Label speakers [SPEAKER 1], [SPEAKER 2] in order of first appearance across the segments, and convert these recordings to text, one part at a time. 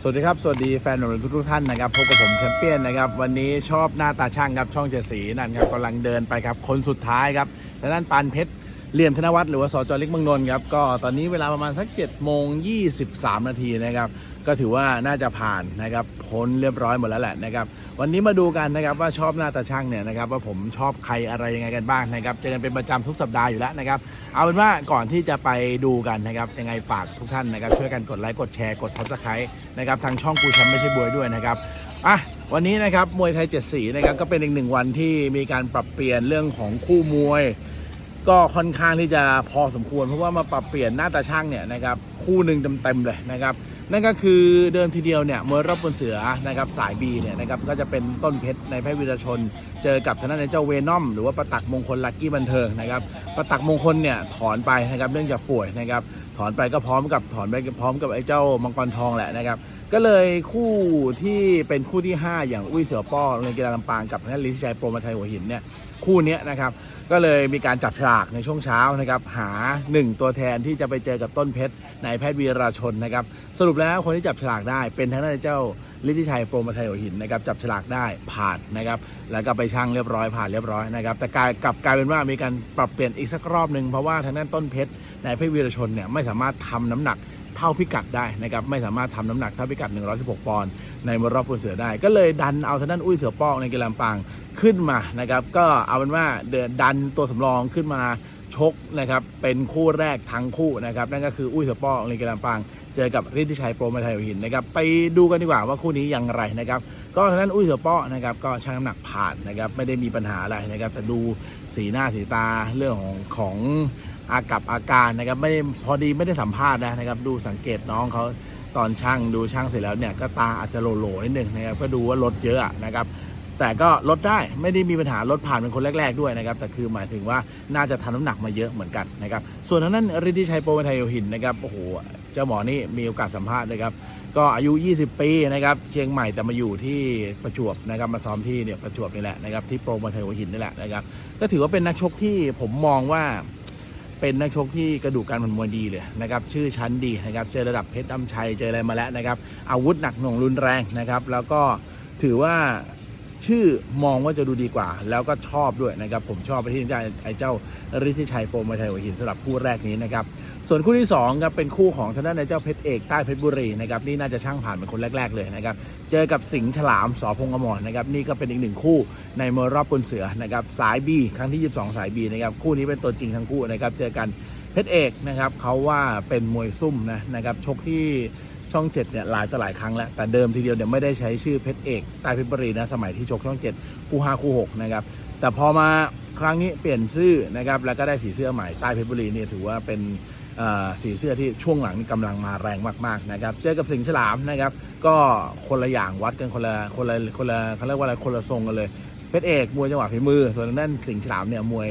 [SPEAKER 1] สวัสดีครับ สวัสดีแฟนหนุ่มทุกๆท่านนะครับพบกับผมแชมเปี้ยนนะครับ วันนี้ชอบหน้าตาช่างครับช่องเจดสีนั่นครับกำลังเดินไปครับ คนสุดท้ายครับทางด้านปานเพชร เหลี่ยมธนวัฒน์หรือว่าสจเล็กเมืองนนท์ครับก็ตอนนี้เวลาประมาณสัก7จ็ดโมงยีนาทีนะครับก็ถือว่าน่าจะผ่านนะครับพ้นเรียบร้อยหมดแล้วแหละนะครับวันนี้มาดูกันนะครับว่าชอบหน้าตาช่างเนี่ยนะครับว่าผมชอบใครอะไรยังไงกันบ้างนะครับเจอกันเป็นประจำทุกสัปดาห์อยู่แล้วนะครับเอาเป็นว่าก่อนที่จะไปดูกันนะครับยังไงฝากทุกท่านนะครับช่วยกันกดไลค์กดแชร์กดซับสไครต์นะครับทางช่องกูแชมป์ไม่ใช่บวยด้วยนะครับอะวันนี้นะครับมวยไทยเจ็ดสีนะครับก็เป็นอีกหนึ่งวันที่มีการปรับเปลี่ยนเรื่องของคู่มวย ก็ค่อนข้างที่จะพอสมควรเพราะว่ามาปรับเปลี่ยนหน้าตาช่างเนี่ยนะครับ คู่หนึ่งเต็มๆเลยนะครับ นั่นก็คือเดิมทีเดียวเนี่ยมวยรอบบนเสือนะครับสายบีเนี่ยนะครับก็จะเป็นต้นเพชรในแพทย์วิรชน เจอกับทางด้านในเจ้าเวนอม หรือว่าประตักมงคลลักกี้บันเทิงนะครับประตักมงคลเนี่ยถอนไปนะครับเนื่องจากป่วยนะครับถอนไปก็พร้อมกับถอนไปพร้อมกับไอ้เจ้ามังกรทองแหละนะครับก็เลยคู่ที่เป็นคู่ที่ 5 อย่างอุ้ยเสือป้อโรงเรียนกีฬาลำปางกับทางด้านลิธิชัยโปรมาไทยหัวหินเนี่ยคู่เนี้ยนะครับก็เลยมีการจับฉลากในช่วงเช้านะครับหา 1 ตัวแทนที่จะไปเจอกับต้นเพชรในแพทย์วีราชนนะครับสรุปแล้วคนที่จับฉลากได้เป็นทางด้านเจ้าฤทธิชัยโปรมาไทยหัวหินนะครับจับฉลากได้ผ่านนะครับแล้วก็ไปช่างเรียบร้อยผ่านเรียบร้อยนะครับแต่กลายกลับกลายเป็นว่ามีการปรับเปลี่ยนอีกสักรอบหนึ่งเพราะว่าทางด้านต้นเพชรในแพทย์วีรชนเนี่ยไม่สามารถทำน้ำหนักเท่าพิกัดได้นะครับไม่สามารถทำน้ำหนักเท่าพิกัด 116 ปอนด์ในมรอบบนเสือได้ ก็เลยดันเอาทางด้านอุ้ยเสือปองในกีฬาปางขึ้นมานะครับก็เอาเป็นว่าเดินดันตัวสำรองขึ้นมา ชกนะครับเป็นคู่แรกทั้งคู่นะครับนั่นก็คืออุ้ยเสือป้อรงเรียนกีฬาลำปางเจอกับฤทธิชัยโปรมาไทยหินนะครับไปดูกันดีกว่าว่าคู่นี้อย่างไรนะครับก็ทางด้านอุ้ยเสือป้อนะครับก็ชั่งน้ำหนักผ่านนะครับไม่ได้มีปัญหาอะไรนะครับแต่ดูสีหน้าสีตาเรื่องของของอากับอาการนะครับไม่ได้พอดีไม่ได้สัมภาษณ์นะนะครับดูสังเกตน้องเขาตอนช่างดูช่างเสร็จแล้วเนี่ยก็ตาอาจจะโหลๆนิดนึงนะครับก็ดูว่าลดเยอะนะครับ แต่ก็ลดได้ไม่ได้มีปัญหาลดผ่านเป็นคนแรก ๆด้วยนะครับแต่คือหมายถึงว่าน่าจะทำน้ำหนักมาเยอะเหมือนกันนะครับส่วนทางนั้นฤทธิชัยโปรไทยโยหินนะครับโอ้โหเจ้าหมอนี่มีโอกาสสัมภาษณ์นะครับก็อายุ 20 ปีนะครับเชียงใหม่แต่มาอยู่ที่ประจวบนะครับมาซ้อมที่เนี่ยประจวบนี่แหละนะครับที่โปรไทยโยหินนี่แหละนะครับก็ถือว่าเป็นนักชกที่ผมมองว่าเป็นนักชกที่กระดูกการมันมวยดีเลยนะครับชื่อชั้นดีนะครับเจอระดับเพชรดำชัยเจออะไรมาแล้วนะครับอาวุธหนักหน่วงรุนแรงนะครับแล้วก็ถือว่า ชื่อมองว่าจะดูดีกว่า แล้วก็ชอบด้วยนะครับ ผมชอบไปที่ไอ้เจ้าฤทธิชัยโปรมไทยหัวหินสำหรับคู่แรกนี้นะครับ ส่วนคู่ที่2ครับเป็นคู่ของทางด้านในเจ้าเพชรเอกใต้เพชรบุรีนะครับนี่น่าจะช่างผ่านเป็นคนแรก ๆ เลยนะครับ เจอกับสิงห์ฉลามสอพงอมรนะครับนี่ก็เป็นอีกหนึ่งคู่ในมวยรอบปนเสือนะครับสายบีครั้งที่ 22 สายบีนะครับคู่นี้เป็นตัวจริงทั้งคู่นะครับเจอกันเพชรเอกนะครับเขาว่าเป็นมวยซุ่มนะนะครับชกที่ ช่องเจ็ดเนี่ยหลายต่อหลายครั้งแล้วแต่เดิมทีเดียวเนี่ยไม่ได้ใช้ชื่อเพชรเอกใต้เพชรบุรีนะสมัยที่ชกช่องเจ็ดคู่ห้าคู่หกนะครับแต่พอมาครั้งนี้เปลี่ยนชื่อนะครับแล้วก็ได้สีเสื้อใหม่ใต้เพชรบุรีเนี่ยถือว่าเป็นสีเสื้อที่ช่วงหลังนี่กำลังมาแรงมากๆนะครับ เจอกับสิงห์ฉลามนะครับ ก็คนละอย่างวัดกันคนละคนละคนละเขาเรียกว่าอะไรคนละทรงกันเลย เพชรเอกมวยจังหวะฝีมือ ส่วนทางด้านสิงห์ฉลามเนี่ยมวย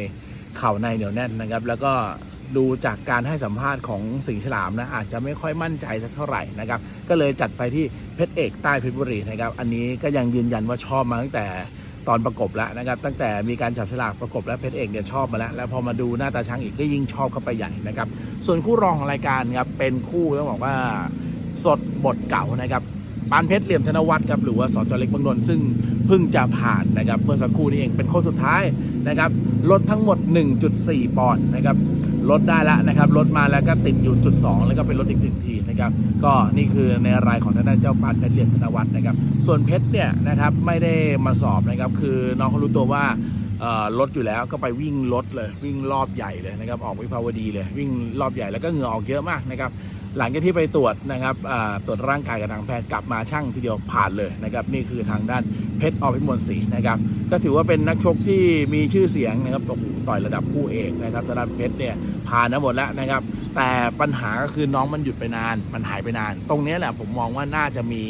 [SPEAKER 1] เข่าในเหนียวแน่นนะครับ แล้วก็ ดูจากการให้สัมภาษณ์ของสิงห์ฉลามนะอาจจะไม่ค่อยมั่นใจสักเท่าไหร่นะครับ ก็เลยจัดไปที่เพชรเอกใต้เพชรบุรีนะครับ อันนี้ก็ยังยืนยันว่าชอบมาตั้งแต่ตอนประกบแล้วนะครับ ตั้งแต่มีการจับฉลากประกบแล้วเพชรเอกเนี่ยชอบมาแล้ว แล้วพอมาดูหน้าตาช้างอีกก็ยิ่งชอบเข้าไปใหญ่นะครับ ส่วนคู่รองของรายการครับเป็นคู่ต้องบอกว่าสดบทเก่านะครับปานเพชรเหลี่ยมธนวัฒน์ครับหรือว่าสจเล็กบางนนท์ซึ่งเพิ่งจะผ่านนะครับเมื่อสักครู่นี้เองเป็นคนสุดท้ายนะครับลดทั้งหมด 1.4 ปอนด์นะครับ ลดได้แล้วนะครับลดมาแล้วก็ติดอยู่จุด 2 แล้วก็เป็นลดอีกหนึ่งทีนะครับก็นี่คือในรายของทางด้านเจ้าปานเพชรเรียมธนวัฒน์นะครับส่วนเพชรเนี่ยนะครับไม่ได้มาสอบนะครับคือน้องเขารู้ตัวว่าเอ่อรถอยู่แล้วก็ไปวิ่งรถเลยวิ่งรอบใหญ่เลยนะครับออกวิภาวดีเลยวิ่งรอบใหญ่แล้วก็เหงื่อออกเยอะมากนะครับ หลังจากที่ไปตรวจนะครับตรวจร่างกายกับทางแพทย์กลับมาช่างทีเดียวผ่านเลยนะครับนี่คือทางด้านเพชรอภิมลศรีนะครับก็ถือว่าเป็นนักชกที่มีชื่อเสียงนะครับโอ้โหต่อยระดับคู่เอกนะครับสำหรับเพชรเนี่ยผ่านนะหมดแล้วนะครับ แต่ปัญหาก็คือน้องมันหยุดไปนาน มันหายไปนาน ตรงนี้แหละผมมองว่าน่าจะมี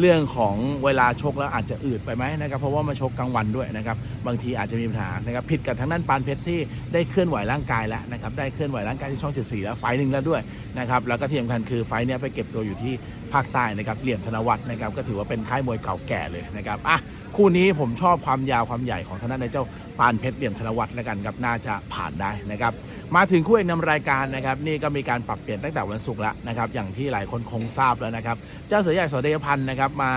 [SPEAKER 1] เรื่องของเวลาชกแล้วอาจจะอืดไปไหมนะครับเพราะว่ามาชกกลางวันด้วยนะครับบางทีอาจจะมีปัญหานะครับผิดกับทางด้านปานเพชรที่ได้เคลื่อนไหวร่างกายแล้วนะครับได้เคลื่อนไหวร่างกายที่ช่องเจ็ดสี่แล้วไฟหนึ่งแล้วด้วยนะครับแล้วก็ที่สำคัญคือไฟเนี้ยไปเก็บตัวอยู่ที่ภาคใต้นะครับเหลี่ยมธนวัฒน์นะครับก็ถือว่าเป็นค่ายมวยเก่าแก่เลยนะครับอะคู่นี้ผมชอบความยาวความใหญ่ของทางด้านในเจ้าปานเพชรเหลี่ยมธนวัฒน์แล้วกันครับน่าจะผ่านได้นะครับมาถึงคู่เอกนำรายการนะครับนี่ก็มีการปรับเปลี่ยนตั้งแต่วันศุกร์แล้วนะครับอย่างที่หลายคนคงทราบแล้วนะครับเจ้าเสือใหญ่สอเดชพันธ์นะครับมา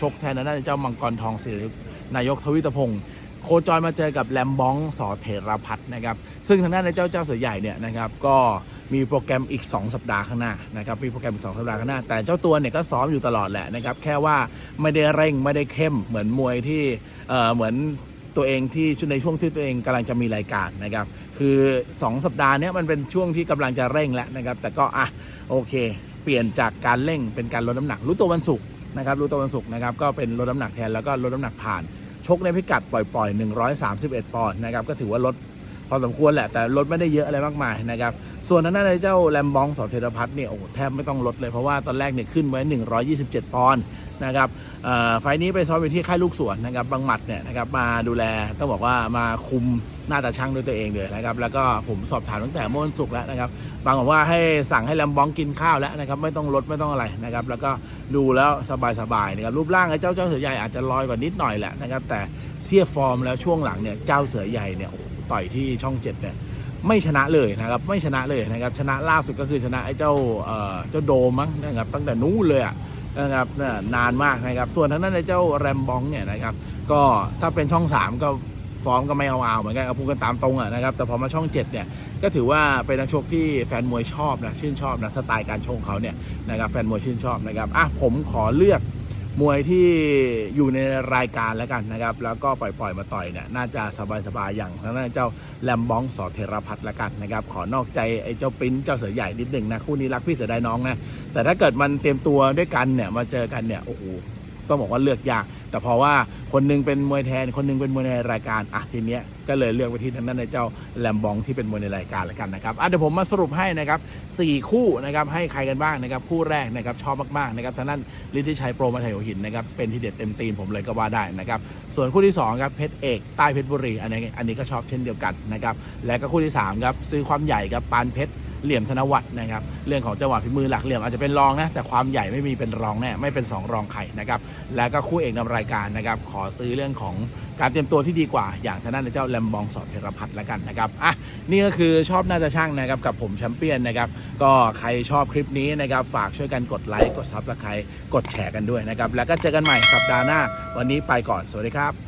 [SPEAKER 1] ชกแทนทางด้านเจ้ามังกรทองศิรินายกทวิตพงศ์โคจรมาเจอกับแลมบองสอเทรพัฒน์นะครับซึ่งทางด้านในเจ้าเจ้าเสือใหญ่เนี่ยนะครับก็ มีโปรแกรมอีก 2 สัปดาห์ข้างหน้านะครับมีโปรแกรมอีกสองสัปดาห์ข้างหน้า แต่เจ้าตัวเนี่ยก็ซ้อมอยู่ตลอดแหละนะครับแค่ว่าไม่ได้เร่งไม่ได้เข้มเหมือนมวยที่เอ่อเหมือนตัวเองที่ในช่วงที่ตัวเองกำลังจะมีรายการนะครับคือ 2 สัปดาห์นี้มันเป็นช่วงที่กำลังจะเร่งแล้วนะครับแต่ก็อะโอเค เปลี่ยนจากการเร่งเป็นการลดน้ำหนัก รู้ตัววันศุกร์นะครับรู้ตัววันศุกร์นะครับก็เป็นลดน้ำหนักแทนแล้วก็ลดน้ำหนักผ่านชกในพิกัดปล่อยๆ 131 ปอนด์นะครับก็ถือว่าลด พอสมควรแหละแต่ลดไม่ได้เยอะอะไรมากมายนะครับ ส่วนทางด้านในเจ้าแลมบองสอเทรพัฒน์เนี่ยโอ้แทบไม่ต้องลดเลยเพราะว่าตอนแรกเนี่ยขึ้นไว้ 127 ปอนด์นะครับไฟนี้ไปซ้อมอยู่ที่ค่ายลูกสวนนะครับบางหมัดเนี่ยนะครับมาดูแลต้องบอกว่ามาคุมหน้าตาช่างด้วยตัวเองเลยนะครับ แล้วก็ผมสอบถามตั้งแต่เมื่อวันศุกร์แล้วนะครับ บางบอกว่าให้สั่งให้แลมบองกินข้าวแล้วนะครับ ไม่ต้องลดไม่ต้องอะไรนะครับ แล้วก็ดูแล้วสบายๆนะครับรูปร่างไอ้เจ้าเจ้าเสือใหญ่อาจจะลอยกว่านิดหน่อยแหละนะครับแต่เทียบฟอร์มแล้วช่วงหลังเนี่ยเจ้าเสือใหญ่เนี่ยโอ้โห ต่อยที่ช่องเจ็ดเนี่ยไม่ชนะเลยนะครับ ไม่ชนะเลยนะครับ ชนะล่าสุดก็คือชนะไอ้เจ้าเอ่อเจ้าโดมมั้งนะครับตั้งแต่นู้นเลยอะนะครับนานมากนะครับ ส่วนทางนั้นไอ้เจ้าแรมบองเนี่ยนะครับ ก็ถ้าเป็นช่อง3ก็ฟอร์มก็ไม่เอาเอาเหมือนกันเอาพูดกันตามตรงอะนะครับ แต่พอมาช่อง7เนี่ยก็ถือว่าเป็นนักชกที่แฟนมวยชอบนะชื่นชอบนะสไตล์การชงเขาเนี่ยนะครับแฟนมวยชื่นชอบนะครับอะผมขอเลือก มวยที่อยู่ในรายการแล้วกันนะครับ แล้วก็ปล่อยๆมาต่อยเนี่ยน่าจะสบายๆอย่างทางด้านเจ้าแลมบองสอเทรพัฒแล้วกันนะครับ ขอนอกใจไอ้เจ้าปริ้นเจ้าเสือใหญ่นิดหนึ่งนะคู่นี้รักพี่เสือได้น้องนะแต่ถ้าเกิดมันเตรียมตัวด้วยกันเนี่ยมาเจอกันเนี่ยโอ้โห ต้องบอกว่าเลือกยาก แต่เพราะว่าคนหนึงเป็นมวยแทน คนหนึงเป็นมวยในรายการอะทีเนี้ยก็เลยเลือกไปที่ทางด้านในเจ้าแลมบองที่เป็นมวยในรายการแล้วกันนะครับอะเดี๋ยวผมมาสรุปให้นะครับสี่คู่นะครับให้ใครกันบ้างนะครับคู่แรกนะครับชอบมากๆนะครับทางด้านฤทธิชัยโปรมาไทยหัวหินนะครับเป็นที่เด็ดเต็มตีนผมเลยก็ว่าได้นะครับส่วนคู่ที่สองครับเพชรเอกใต้เพชรบุรีอันนี้อันนี้ก็ชอบเช่นเดียวกันนะครับและก็คู่ที่สามครับซื้อความใหญ่ครับปานเพชร เหลี่ยมธนวัฒน์นะครับเรื่องของจังหวะฝีมือหลักเหลี่ยมอาจจะเป็นรองนะแต่ความใหญ่ไม่มีเป็นรองแน่ไม่เป็น 2 รองใครนะครับแล้วก็คู่เอกนำรายการนะครับขอซื้อเรื่องของการเตรียมตัวที่ดีกว่า อย่างทางด้านเจ้าแลมบองสอดเทรพัฒน์แล้วกันนะครับอะนี่ก็คือชอบน่าจะช่างนะครับกับผมแชมเปี้ยนนะครับก็ใครชอบคลิปนี้นะครับฝากช่วยกันกดไลค์กดซับสไครต์กดแชร์กันด้วยนะครับแล้วก็เจอกันใหม่สัปดาห์หน้า วันนี้ไปก่อนสวัสดีครับ